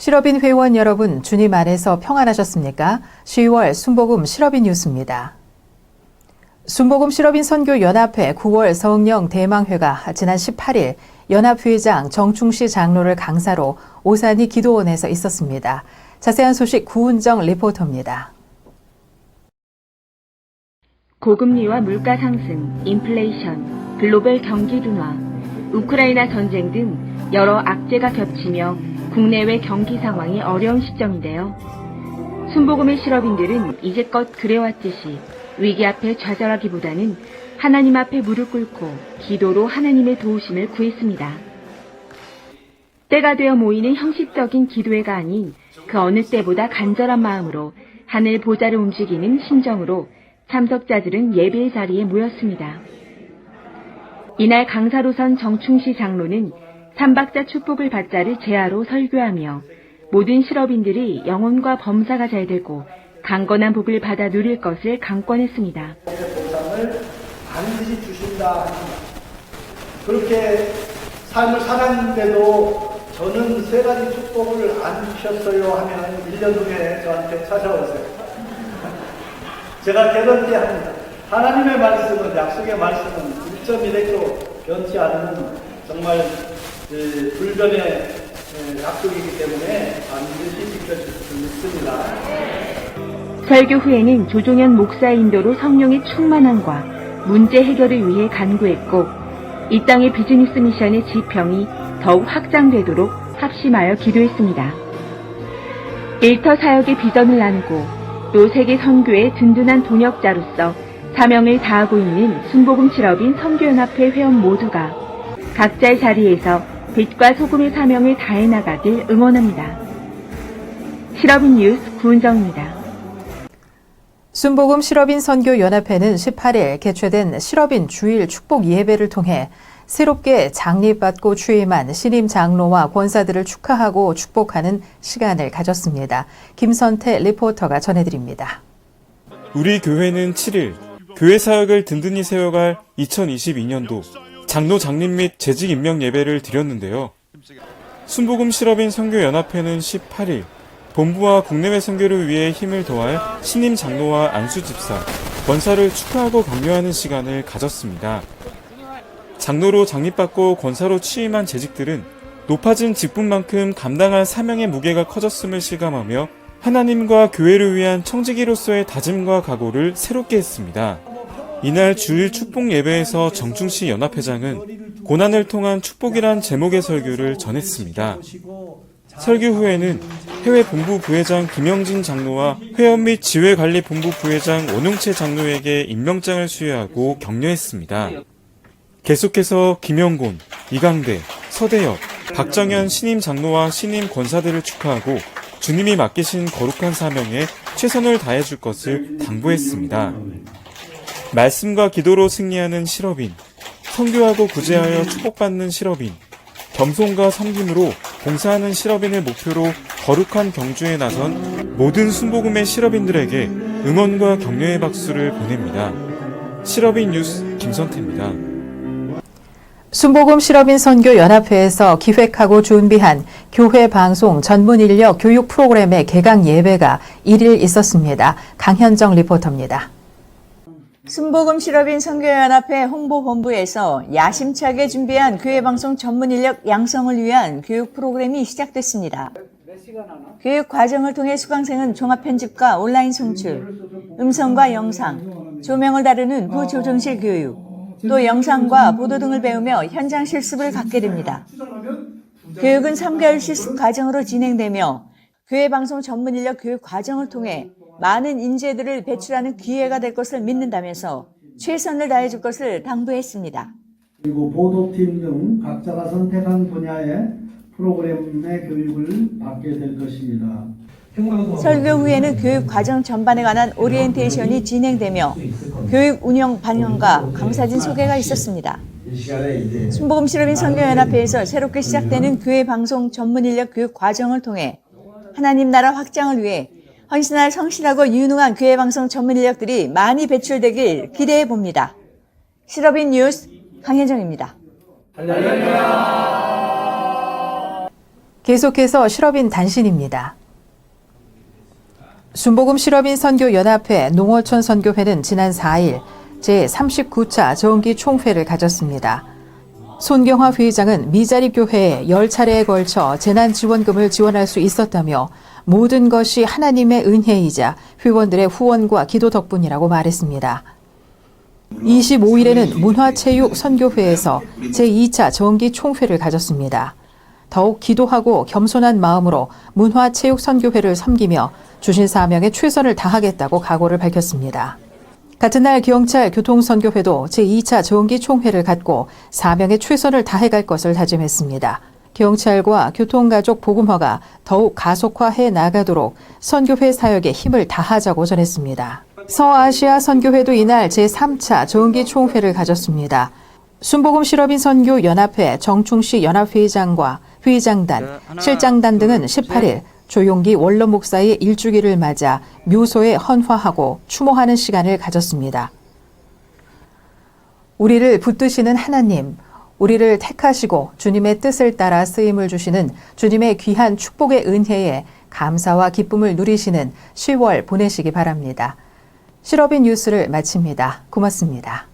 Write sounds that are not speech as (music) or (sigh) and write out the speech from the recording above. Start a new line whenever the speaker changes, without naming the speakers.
실업인 회원 여러분, 주님 안에서 평안하셨습니까? 10월 순복음 실업인 뉴스입니다. 순복음 실업인 선교 연합회 9월 성령 대망회가 지난 18일 연합회장 정충시 장로를 강사로 오산이 기도원에서 있었습니다. 자세한 소식 구은정 리포터입니다.
고금리와 물가 상승, 인플레이션, 글로벌 경기 둔화, 우크라이나 전쟁 등 여러 악재가 겹치며 국내외 경기 상황이 어려운 시점인데요. 순복음의 실업인들은 이제껏 그래왔듯이 위기 앞에 좌절하기보다는 하나님 앞에 무릎 꿇고 기도로 하나님의 도우심을 구했습니다. 때가 되어 모이는 형식적인 기도회가 아닌 그 어느 때보다 간절한 마음으로 하늘 보좌를 움직이는 심정으로 참석자들은 예배의 자리에 모였습니다. 이날 강사로선 정충시 장로는 삼박자 축복을 받자를 제하로 설교하며 모든 실업인들이 영혼과 범사가 잘 되고 강건한 복을 받아 누릴 것을 강권했습니다.
반드시 주신다. 그렇게 삶을 살았는데도 저는 세 가지 축복을 안 주셨어요 하면 1년 후에 저한테 찾아오세요. (laughs) 제가 개런티 합니다. 하나님의 말씀은, 약속의 말씀은 1.1핵도 변치 않는 정말 그 불변의 에, 약속이기 때문에 반드시 지켜줄 수 있습니다.
설교 후에는 조종현 목사의 인도로 성령의 충만함과 문제 해결을 위해 간구했고 이 땅의 비즈니스 미션의 지평이 더욱 확장되도록 합심하여 기도했습니다. 일터 사역의 비전을 나누고 또 세계 선교의 든든한 동역자로서 사명을 다하고 있는 순복음 실업인 선교연합회 회원 모두가 각자의 자리에서 빛과 소금의 사명을 다해 나가길 응원합니다. 실업인 뉴스 구은정입니다.
순복음 실업인 선교 연합회는 18일 개최된 실업인 주일 축복 예배를 통해 새롭게 장립받고 취임한 신임 장로와 권사들을 축하하고 축복하는 시간을 가졌습니다. 김선태 리포터가 전해드립니다.
우리 교회는 7일 교회 사역을 든든히 세워갈 2022년도 장로 장립 및 재직 임명 예배를 드렸는데요. 순복음 실업인 선교연합회는 18일 본부와 국내외 선교를 위해 힘을 더할 신임 장로와 안수 집사, 권사를 축하하고 격려하는 시간을 가졌습니다. 장로로 장립받고 권사로 취임한 재직들은 높아진 직분만큼 감당할 사명의 무게가 커졌음을 실감하며 하나님과 교회를 위한 청지기로서의 다짐과 각오를 새롭게 했습니다. 이날 주일 축복 예배에서 정충시 연합회장은 고난을 통한 축복이란 제목의 설교를 전했습니다. 설교 후에는 해외 본부 부회장 김영진 장로와 회원 및 지회관리 본부 부회장 원용채 장로에게 임명장을 수여하고 격려했습니다. 계속해서 김영곤, 이강대, 서대엽, 박정현 신임 장로와 신임 권사들을 축하하고 주님이 맡기신 거룩한 사명에 최선을 다해줄 것을 당부했습니다. 말씀과 기도로 승리하는 실업인, 선교하고 구제하여 축복받는 실업인, 겸손과 섬김으로 봉사하는 실업인을 목표로 거룩한 경주에 나선 모든 순복음의 실업인들에게 응원과 격려의 박수를 보냅니다. 실업인 뉴스 김선태입니다.
순복음 실업인 선교 연합회에서 기획하고 준비한 교회 방송 전문 인력 교육 프로그램의 개강 예배가 1일 있었습니다. 강현정 리포터입니다.
순복음 실업인 선교연합회 홍보본부에서 야심차게 준비한 교회방송 전문 인력 양성을 위한 교육 프로그램이 시작됐습니다. 교육 과정을 통해 수강생은 종합 편집과 온라인 송출, 음성과 영상, 조명을 다루는 부조정실 교육, 또 영상과 보도 등을 배우며 현장 실습을 갖게 됩니다. 교육은 3개월 실습 과정으로 진행되며 교회방송 전문 인력 교육 과정을 통해 많은 인재들을 배출하는 기회가 될 것을 믿는다면서 최선을 다해줄 것을 당부했습니다.
그리고 보도팀 등 각자가 선택한 분야의 프로그램의 교육을 받게 될 것입니다.
설교 후에는 교육 과정 전반에 관한 오리엔테이션이 진행되며 교육 운영 방향과 강사진 소개가 있었습니다. 순복음 실업인 선교연합회에서 새롭게 시작되는 교회 방송 전문 인력 교육 과정을 통해 하나님 나라 확장을 위해 헌신할 성실하고 유능한 교회 방송 전문 인력들이 많이 배출되길 기대해 봅니다. 실업인 뉴스 강혜정입니다.
계속해서 실업인 단신입니다. 순복음 실업인 선교 연합회 농어촌 선교회는 지난 4일 제 39차 정기 총회를 가졌습니다. 손경화 회장은 미자립 교회에 10차례에 걸쳐 재난 지원금을 지원할 수 있었다며 모든 것이 하나님의 은혜이자 회원들의 후원과 기도 덕분이라고 말했습니다. 25일에는 문화체육 선교회에서 제2차 정기 총회를 가졌습니다. 더욱 기도하고 겸손한 마음으로 문화체육 선교회를 섬기며 주신 사명에 최선을 다하겠다고 각오를 밝혔습니다. 같은 날 경찰 교통선교회도 제2차 정기 총회를 갖고 사명에 최선을 다해갈 것을 다짐했습니다. 경찰과 교통가족 복음화가 더욱 가속화해 나가도록 선교회 사역에 힘을 다하자고 전했습니다. 서아시아 선교회도 이날 제3차 정기 총회를 가졌습니다. 순복음 실업인 선교 연합회 정충식 연합회장과 회장단, 실장단 등은 18일 조용기 원로 목사의 일주기를 맞아 묘소에 헌화하고 추모하는 시간을 가졌습니다. 우리를 붙드시는 하나님, 우리를 택하시고 주님의 뜻을 따라 쓰임을 주시는 주님의 귀한 축복의 은혜에 감사와 기쁨을 누리시는 10월 보내시기 바랍니다. 실업인 뉴스를 마칩니다. 고맙습니다.